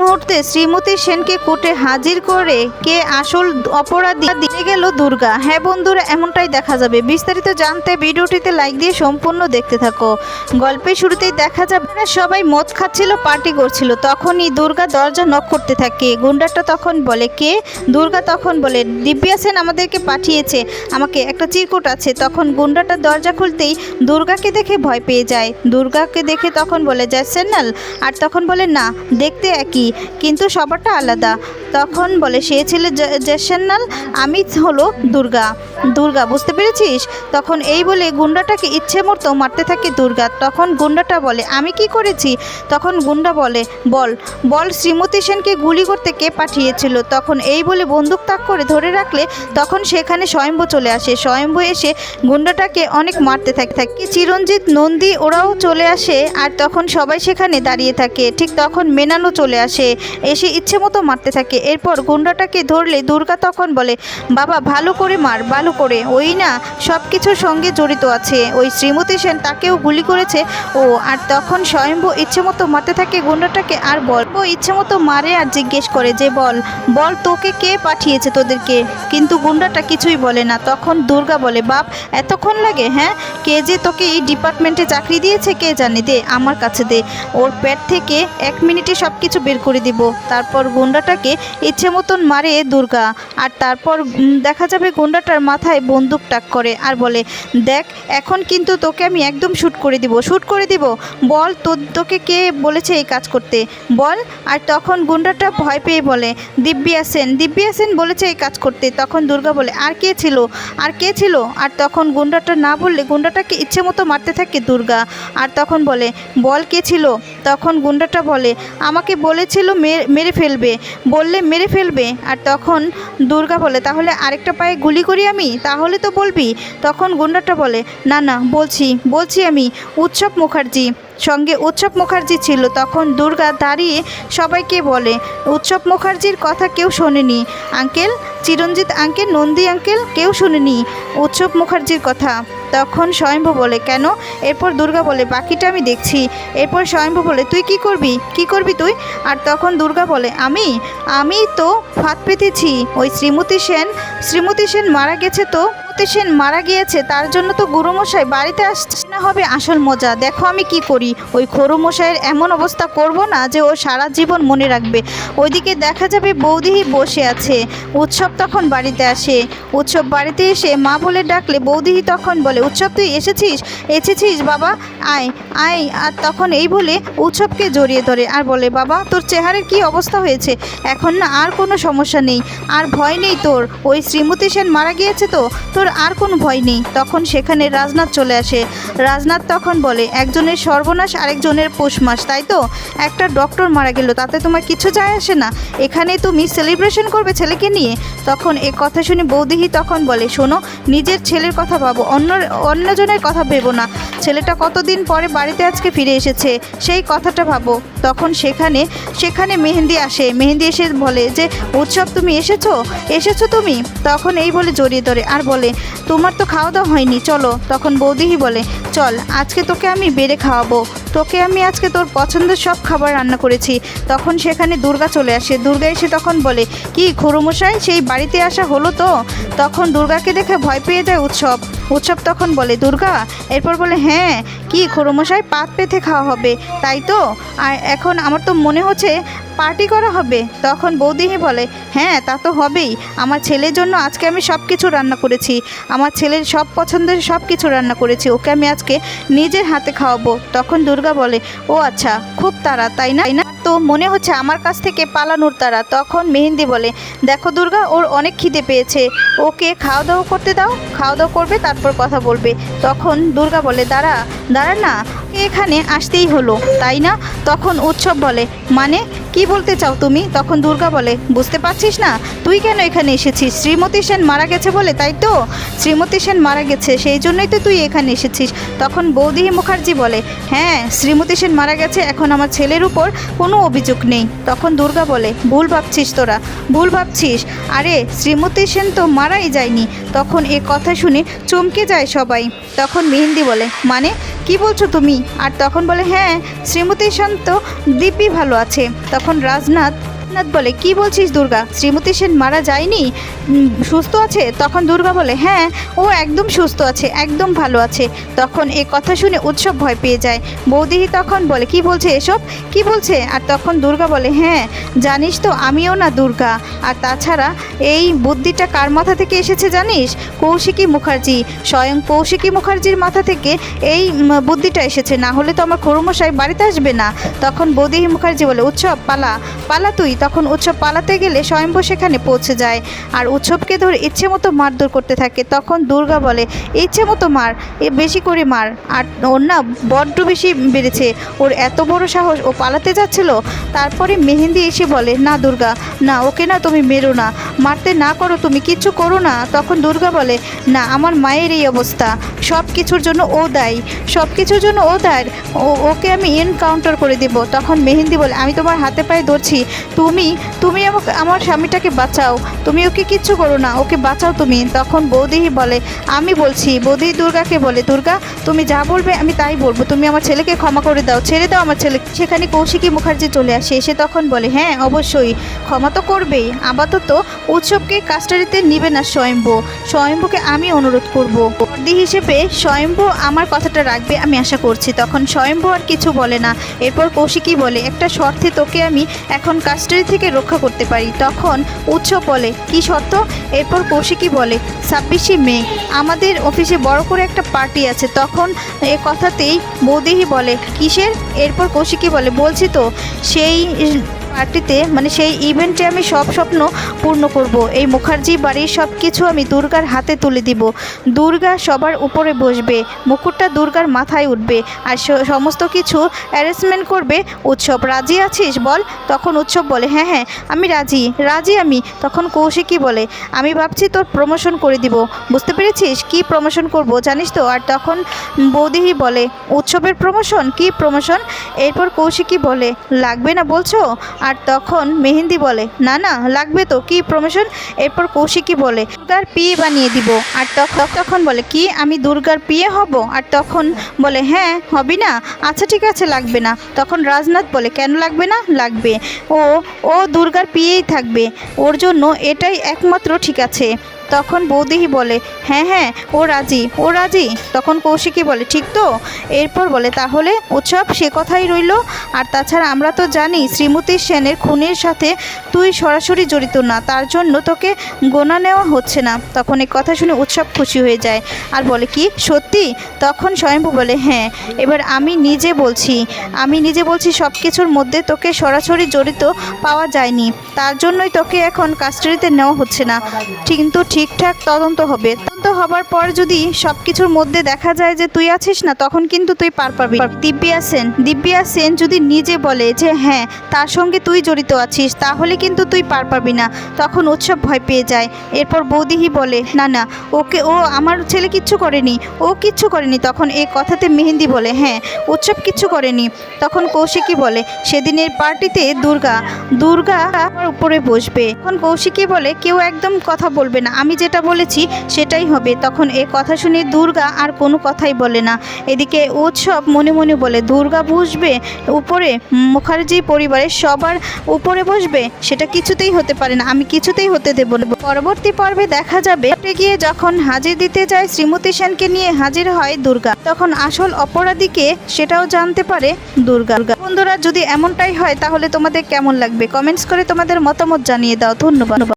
মুহূর্তে শ্রীমতী সেনকে কোর্টে হাজির করে কে আসল অপরাধী দিয়ে গেল দুর্গা। হ্যাঁ বন্ধুরা, এমনটাই দেখা যাবে। বিস্তারিত জানতে ভিডিওটিতে লাইক দিয়ে সম্পূর্ণ দেখতে থাকো। গল্পের শুরুতেই দেখা যাবে সবাই মদ খাচ্ছিল, পার্টি করছিল। তখনই দুর্গা দরজা নক করতে থাকে। গুন্ডাটা তখন বলে, কে? দুর্গা তখন বলে, দিব্যা সেন আমাদেরকে পাঠিয়েছে। আমাকে একটা চিরকুট আছে। তখন গুন্ডাটা দরজা খুলতেই দুর্গাকে দেখে ভয় পেয়ে যায়। দুর্গাকে দেখে তখন বলে যায় সেনাল আর তখন বলে, না, দেখতে একই। কিন্তু সবারটা আলাদা। তখন বলে, সে ছেলে জেসান্নাল, আমি হলো দুর্গা। দুর্গা, বুঝতে পেরেছিস? তখন এই বলে, গুন্ডাটাকে ইচ্ছে মতো মারতে থাকে দুর্গা। তখন গুন্ডাটা বলে, আমি কি করেছি? তখন গুন্ডা বলে, বল বল শ্রীমতী সেনকে গুলি করতে কে পাঠিয়েছিল? তখন এই বলে, বন্দুক তাক করে ধরে রাখলে তখন সেখানে স্বয়ম্ভু চলে আসে। স্বয়ম্ভু এসে গুন্ডাটাকে অনেক মারতে থাকে থাকে চিরঞ্জিত, নন্দী ওরাও চলে আসে আর তখন সবাই সেখানে দাঁড়িয়ে থাকে। ঠিক তখন মেনানো চলে আসে। এসে ইচ্ছে মতো মারতে থাকে। এরপর গুন্ডাটাকে ধরলে দুর্গা তখন বলে, বাবা, ভালো করে মার, ভালো করে। ওই না সব কিছুর সঙ্গে জড়িত আছে। ওই শ্রীমতী সেন তাকেও গুলি করেছে। ও, আর তখন স্বয়ম্ভু ইচ্ছে মতো মারতে থাকে গুন্ডাটাকে আর বল। ইচ্ছে মতো মারে আর জিজ্ঞেস করে যে, বল বল তোকে কে পাঠিয়েছে তোদেরকে? কিন্তু গুন্ডাটা কিছুই বলে না। তখন দুর্গা বলে, বাপ, এতক্ষণ লাগে হ্যাঁ? কে যে তোকে এই ডিপার্টমেন্টে চাকরি দিয়েছে কে জানে? দে, আমার কাছে দে। ওর প্যাট থেকে এক মিনিটে সব কিছু বের করে দিব। তারপর গুন্ডাটাকে ইচ্ছে মতন মারে দুর্গা। আর তারপর দেখা যাবে গুন্ডাটার মাথায় বন্দুক টাক করে আর বলে, দেখ, এখন কিন্তু তোকে আমি একদম শ্যুট করে দিব শ্যুট করে দিব। বল তোর তোকে কে বলেছে এই কাজ করতে? বল। আর তখন গুন্ডাটা ভয় পেয়ে বলে, দিব্যা সেন দিব্যা সেন বলেছে এই কাজ করতে। তখন দুর্গা বলে, আর কে ছিল? আর কে ছিল? আর তখন গুন্ডাটা না বললে গুন্ডাটাকে ইচ্ছে মতো মারতে থাকে দুর্গা। আর তখন বলে, বল কে ছিল? তখন গুন্ডাটা বলে, আমাকে বলেছিল মেরে ফেলবে। বললে মেরে ফেলবে। আর তখন দুর্গা বলে, তাহলে আরেকটা পায়ে গুলি করি আমি? তাহলে তো বলবি। তখন গুন্ডাটা বলে, না না, বলছি বলছি আমি। উৎসব মুখার্জি, সঙ্গে উৎসব মুখার্জি ছিল। তখন দুর্গা দাঁড়িয়ে সবাইকে বলে, উৎসব মুখার্জির কথা কেউ শোনেনি। Uncle, Chiranjit uncle, Nandi uncle, কেউ শোনেনি। উৎসব মুখার্জির কথা। তখন স্বয়ম্ভু বলে, কেন? এরপর দুর্গা বলে, বাকিটা আমি দেখছি। এরপর স্বয়ম্ভু বলে, তুই কি করবি? কি করবি তুই? আর তখন দুর্গা বলে, আমি? আমি তো ফাঁদ পেতেছি। ওই শ্রীমতী সেন শ্রীমতী সেন মারা গেছে তো? শ্রীমতী সেন মারা গিয়েছে, তার জন্য তো গুরুমশাই বাড়িতে আসছে না, হবে আসল মজা। দেখো আমি কি করি? ওই খরুমশাইয়ের এমন অবস্থা করব না যে ও সারা জীবন মনে রাখবে। ওইদিকে দেখা যাবে বৌদিহি বসে আছে। উৎসব তখন বাড়িতে আসে। উৎসব বাড়িতে এসে মা বলে ডাকলে বৌদিহি তখন বলে, উৎসব তুই এসেছিস? এসেছিস বাবা? আয় আয়। আর তখন এই বলে উৎসবকে জড়িয়ে ধরে আর বলে, বাবা, তোর চেহারার কি অবস্থা হয়েছে? এখন না আর কোনো সমস্যা নেই। আর ভয় নেই তোর। ওই শ্রীমতী সেন মারা গিয়েছে তো? তোর আর কোনো ভয় নেই। তখন সেখানে রাজনাথ চলে আসে। রাজনাথ তখন বলে, একজনের সর্বনাশ, আরেকজনের পৌষ মাস, তাই তো? একটা ডক্টর মারা গেল, তাতে তোমার কিছু যায় আসে না। এখানে তুমি সেলিব্রেশন করবে ছেলেকে নিয়ে? তখন এ কথা শুনে বৌদিহি তখন বলে, শোনো, নিজের ছেলের কথা ভাবো, অন্য, অন্যজনের কথা ভেবো না। ছেলেটা কতদিন পরে বাড়িতে আজকে ফিরে এসেছে, সেই কথাটা ভাবো। তখন সেখানে সেখানে মেহেন্দি আসে। মেহেন্দি এসে বলে যে, উৎসব, তুমি এসেছ? এসেছ তুমি? তখন এই বলে জড়িয়ে ধরে। আর বলে তোমার তো খাওয়া দাওয়া হয়নি, চলো। তখন বৌদিহি বলে, চল, আজকে তোকে আমি বেড়ে খাওয়াবো। তোকে আমি আজকে তোর পছন্দের সব খাবার রান্না করেছি। তখন সেখানে দুর্গা চলে আসে। দুর্গা এসে তখন বলে, কি খুরুমশাই সেই বাড়িতে আসা হলো তো? তখন দুর্গাকে দেখে ভয় পেয়ে যায় উৎসব। উৎসব তখন বলে, দুর্গা? এরপর বলে হ্যাঁ কি খুরুমশাই পাত পেতে খাওয়া হবে, তাই তো? আর এখন আমার তো মনে হচ্ছে পার্টি করা হবে। তখন বৌদিহি বলে হ্যাঁ তা তো হবেই। আমার ছেলের জন্য আজকে আমি সব কিছু রান্না করেছি। আমার ছেলের সব পছন্দের সব কিছু রান্না করেছি। ওকে আমি আজকে নিজের হাতে খাওয়াবো। তখন দুর্গা বলে, ও আচ্ছা খুব তারা তাই না? তো মনে হচ্ছে আমার কাছ থেকে পালানোর তারা তখন মেহেন্দি বলে, দেখো দুর্গা, ওর অনেক খিদে পেয়েছে। ওকে খাওয়া দাওয়া করতে দাও। খাওয়া দাওয়া করবে তারপর কথা বলবে। তখন দুর্গা বলে দাঁড়া দাঁড়া না এখানে আসতেই হলো, তাই না? তখন উৎসব বলে মানে কি বলতে চাও তুমি? তখন দুর্গা বলে, বুঝতে পারছিস না? তুই কেন এখানে এসেছিস? শ্রীমতী সেন মারা গেছে বলে, তাই তো? শ্রীমতী সেন মারা গেছে, সেই জন্যই তো তুই এখানে এসেছিস। তখন বৌদিহি মুখার্জি বলে হ্যাঁ শ্রীমতী সেন মারা গেছে, এখন আমার ছেলের উপর কোনো অভিযোগ নেই। তখন দুর্গা বলে, ভুল ভাবছিস তোরা, ভুল ভাবছিস? আরে, শ্রীমতী সেন তো মারাই যায়নি। তখন এ কথা শুনে চমকে যায় সবাই। তখন মেহেন্দি বলে মানে কি বলছো তুমি? আর তখন বলে হ্যাঁ শ্রীমতী শান্ত দিব্যি ভালো আছে। তখন রাজনাথ রাজনাথ বলে, কি বলছিস দুর্গা? শ্রীমতী সেন মারা যায়নি? সুস্থ আছে? তখন দুর্গা বলে হ্যাঁ ও একদম সুস্থ আছে, একদম ভালো আছে। তখন এই কথা শুনে উৎসব ভয় পেয়ে যায়। বৌদিহি তখন বলে, কি বলছে এসব? কি বলছে? আর তখন দুর্গা বলে হ্যাঁ জানিস তো, আমিও না দুর্গা। আর তাছাড়া এই বুদ্ধিটা কার মাথা থেকে এসেছে জানিস? কৌশিকী মুখার্জি। স্বয়ং কৌশিকী মুখার্জির মাথা থেকে এই বুদ্ধিটা এসেছে। না হলে তো আমার খরুমশাই বাড়িতে আসবে না। তখন বৌদিহি মুখার্জি বলে, উৎসব, পালা পালা তুই। তখন উৎসব পালাতে গেলে স্বয়ম্ভু সেখানে পৌঁছে যায়। আর উৎসবকে ধরে ইচ্ছে মতো মারধর করতে থাকে। তখন দুর্গা বলে, ইচ্ছে মতো মার, এ বেশি করে মার। আর ওর না বড্ড বেশি বেড়েছে। ওর এত বড় সাহস ও পালাতে যাচ্ছিল। তারপরে মেহেন্দি এসে বলে, না দুর্গা, না, ওকে না তুমি মেরো না। মারতে না করো, তুমি কিচ্ছু করো না। তখন দুর্গা বলে, না, আমার মায়ের এই অবস্থা। সব কিছুর জন্য ও দায়ী। সব কিছুর জন্য ও দায়। ও, ওকে আমি এনকাউন্টার করে দেব। তখন মেহেন্দি বলে, আমি তোমার হাতে পায়ে ধরছি। তুমি তুমি আমাকে, আমার স্বামীটাকে বাঁচাও। তুমি ওকে কিচ্ছু করো না, ওকে বাঁচাও তুমি। তখন বৌদিহি বলে, আমি বলছি, বৌদি দুর্গাকে বলে, দুর্গা, তুমি যা বলবে আমি তাই বলব। তুমি আমার ছেলেকে ক্ষমা করে দাও, ছেড়ে দাও আমার ছেলে সেখানে কৌশিকী মুখার্জি চলে আসে। এসে তখন বলে হ্যাঁ অবশ্যই, ক্ষমা তো করবেই। আপাতত উৎসবকে কাস্টারিতে নিবে না স্বয়ম্ভু। স্বয়ম্ভুকে আমি অনুরোধ করব। বর্দি হিসেবে স্বয়ম্ভু আমার কথাটা রাখবে আমি আশা করছি। তখন স্বয়ম্ভু আর কিছু বলে না। এরপর কৌশিকী বলে, একটা শর্তে তোকে আমি এখন কাস্টারি থেকে রক্ষা করতে পারি। তখন উৎসব বলে, কি শর্ত? এরপর কৌশিকী বলে, ছাব্বিশে মে, আমাদের অফিসে বড় করে একটা পার্টি আছে। তখন এ কথাতেই বৌদিহি বলে, কিসের? এরপর কৌশিকী বলে, বলছি তো, সেই পার্টিতে মানে সেই ইভেন্টে আমি সব স্বপ্ন পূর্ণ করব। এই মুখার্জি, বাড়ির সব কিছু আমি দুর্গার হাতে তুলে দিব। দুর্গা সবার উপরে বসবে, মুকুটটা দুর্গার মাথায় উঠবে আর সমস্ত কিছু অ্যারেঞ্জমেন্ট করবে উৎসব। রাজি আছিস বল? তখন উৎসব বলে হ্যাঁ হ্যাঁ আমি রাজি রাজি আমি। তখন কৌশিকী বলে, আমি ভাবছি তোর প্রমোশন করে দিব। বুঝতে পেরেছিস? কি প্রমোশন করব জানিস তো? আর তখন বৌদিহি বলে, উৎসবের প্রমোশন কি প্রমোশন এরপর কৌশিকী বলে, লাগবে না বলছো? আর তখন মেহেন্দি বলে, না না, লাগবে তো, কি প্রমোশন এরপর কৌশিকী বলে, দুর্গার পিয়ে বানিয়ে দিব। আর তখন তখন বলে, কি, আমি দুর্গার পিয়ে হব? আর তখন বলে হ্যাঁ হবি না। আচ্ছা ঠিক আছে, লাগবে না। তখন রাজনাথ বলে, কেন লাগবে না? লাগবে। ও ও দুর্গার পিয়েই থাকবে। ওর জন্য এটাই একমাত্র ঠিক আছে। তখন বৌদিহি বলে হ্যাঁ হ্যাঁ ও রাজি ও রাজি। তখন কৌশিকী বলে, ঠিক তো? এরপর বলে, তাহলে উৎসব সে কথাই রইল। আর তাছাড়া আমরা তো জানি শ্রীমতী সেনের খুনের সাথে তুই সরাসরি জড়িত না, তার জন্য তোকে গোনা নেওয়া হচ্ছে না। তখন এই কথা শুনে উৎসব খুশি হয়ে যায়। আর বলে, কি? সত্যি? তখন স্বয়ম্ভু বলে হ্যাঁ এবার আমি নিজে বলছি, আমি নিজে বলছি সব কিছুর মধ্যে তোকে সরাসরি জড়িত পাওয়া যায়নি। তার জন্যই তোকে এখন কাস্টাডিতে নেওয়া হচ্ছে না। কিন্তু ঠিকঠাক তদন্ত হবে তদন্ত হবার পর যদি সব কিছুর মধ্যে দেখা যায় যে তুই আছিস না, তখন কিন্তু তুই পার পাবি। দিব্যা সেন দিব্যা সেন যদি নিজে বলে যে হ্যাঁ তার সঙ্গে তুই জড়িত আছিস, তাহলে কিন্তু তুই পার পাবি না। তখন উৎসব ভয় পেয়ে যায়। এরপর বৌদিহি বলে, না না, ওকে, ও আমার ছেলে কিচ্ছু করেনি, ও কিচ্ছু করেনি। তখন এই কথাতে মেহেন্দি বলে হ্যাঁ উৎসব কিচ্ছু করেনি। তখন কৌশিকী বলে, সেদিনের পার্টিতে দুর্গা দুর্গা আমার উপরে বসবে। তখন কৌশিকী বলে, কেউ একদম কথা বলবে না। আমি যেটা বলেছি, সেটাই হবে, তখন এ কথা শুনে দুর্গা আর কোনো কথাই বলে না। এদিকে উৎসব মনে মনে বলে, দুর্গা বসবে উপরে, মুখার্জি পরিবারের সবার উপরে বসবে, সেটা কিছুতেই হতে পারে না, আমি কিছুতেই হতে দেব না। পরবর্তী পর্বে দেখা যাবে গিয়ে যখন হাজির দিতে যায় শ্রীমতী সেনকে নিয়ে হাজির হয় দুর্গা, তখন আসল অপরাধীকে সেটাও জানতে পারে দুর্গা। বন্ধুরা, যদি এমনটাই হয়, তাহলে তোমাদের কেমন লাগবে? কমেন্টস করে তোমাদের মতামত জানিয়ে দাও। ধন্যবাদ।